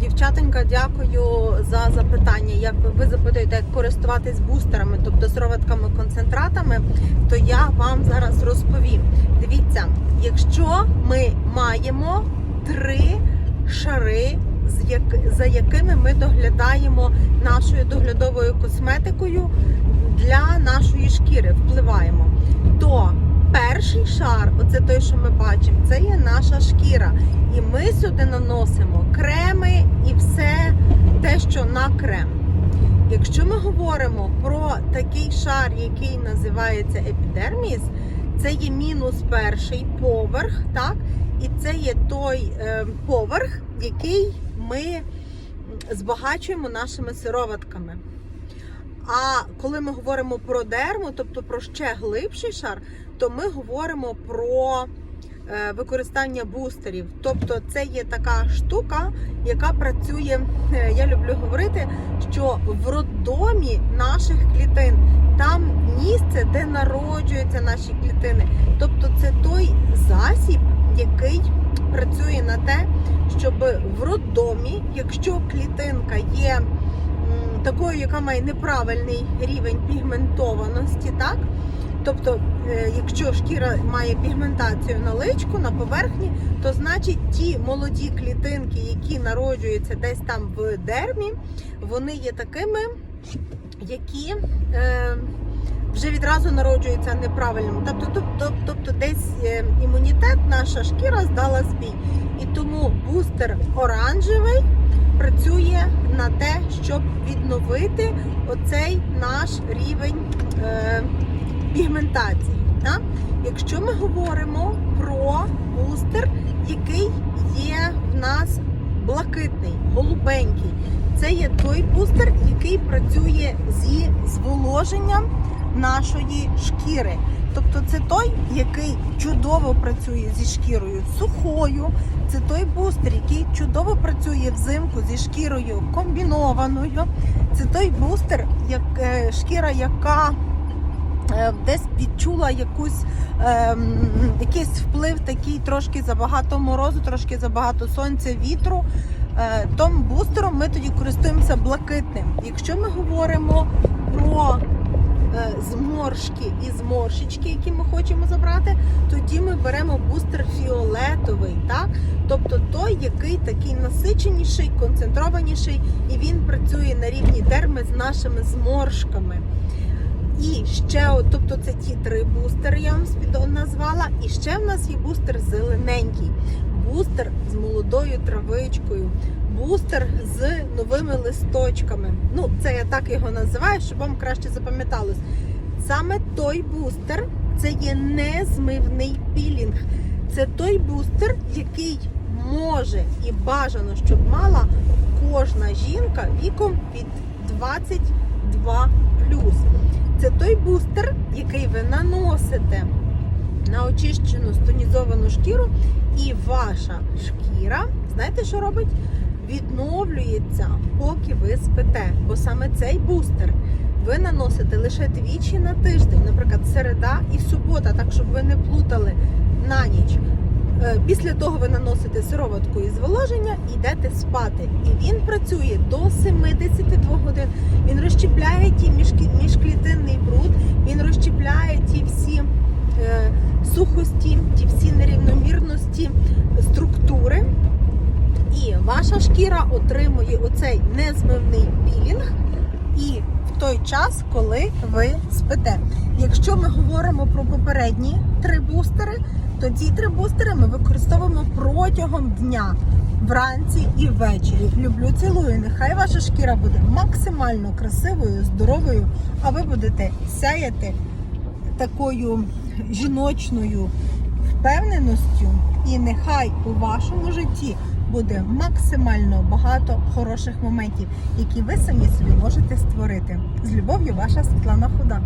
Дівчатонька, дякую за запитання. Як ви запитуєте, як користуватись бустерами, тобто сироватками концентратами, то я вам зараз розповім. Дивіться, якщо ми маємо три шари, за якими ми доглядаємо нашою доглядовою косметикою для нашої шкіри, впливаємо, то перший шар, оце той, що ми бачимо, це є наша шкіра. І ми сюди наносимо креми і все те, що на крем. Якщо ми говоримо про такий шар, який називається епідерміс, це є мінус перший поверх, так? І це є той е, поверх, який ми збагачуємо нашими сироватками. А коли ми говоримо про дерму, тобто про ще глибший шар, то ми говоримо про е, використання бустерів. Тобто це є така штука, яка працює, е, я люблю говорити, що в роддомі наших клітин там місце, де народжуються наші клітини. Тобто це той засіб, який працює на те, щоб в роддомі, якщо клітинка є такою, яка має неправильний рівень пігментованості, так? Тобто, е, якщо шкіра має пігментацію на личку, на поверхні, то значить ті молоді клітинки, які народжуються десь там в дермі, вони є такими, які е, вже відразу народжуються неправильними. Тобто, тобто, тобто десь е, імунітет, наша шкіра здала збій. І тому бустер оранжевий працює на те, щоб відновити оцей наш рівень е, пігментації. Так? Якщо ми говоримо про бустер, який є в нас блакитний, голубенький, це є той бустер, який працює зі зволоженням нашої шкіри. Тобто це той, який чудово працює зі шкірою сухою. Це той бустер, який чудово працює взимку зі шкірою комбінованою. Це той бустер, як е, шкіра, яка е, десь відчула якусь, е, якийсь вплив такий трошки забагато морозу, трошки забагато сонця, вітру. Е, Том бустером ми тоді користуємося блакитним. Якщо ми говоримо про зморшки і зморшечки, які ми хочемо забрати, тоді ми беремо бустер фіолетовий, так? Тобто той, який такий насиченіший, концентрованіший, і він працює на рівні дерми з нашими зморшками. І ще, тобто це ті три бустери, я вам назвала. І ще в нас є бустер зелененький, бустер з молодою травичкою, бустер з новими листочками. Ну, це я так його називаю, щоб вам краще запам'яталось. Саме той бустер це є незмивний пілінг. Це той бустер, який може і бажано, щоб мала кожна жінка віком від 22 Це той бустер, який ви наносите на очищену стонізовану шкіру, і ваша шкіра, знаєте, що робить? Відновлюється, поки ви спите. Бо саме цей бустер ви наносите лише двічі на тиждень, наприклад, середа і субота, так щоб ви не плутали на ніч. Е, Після того ви наносите сироватку із зволоження і йдете спати. І він працює до 72 годин. Він розщепляє ті міжклітинний бруд, він розщепляє ті всі е, сухості, ті всі нерівномірності структури. І ваша шкіра отримує оцей незмивний пілінг і в той час, коли ви спите. Якщо ми говоримо про попередні три бустери, то ці три бустери ми використовуємо протягом дня, вранці і ввечері. Люблю, цілую. Нехай ваша шкіра буде максимально красивою, здоровою, а ви будете сяяти такою жіночною впевненістю, і нехай у вашому житті буде максимально багато хороших моментів, які ви самі собі можете створити. З любов'ю, ваша Світлана Худа.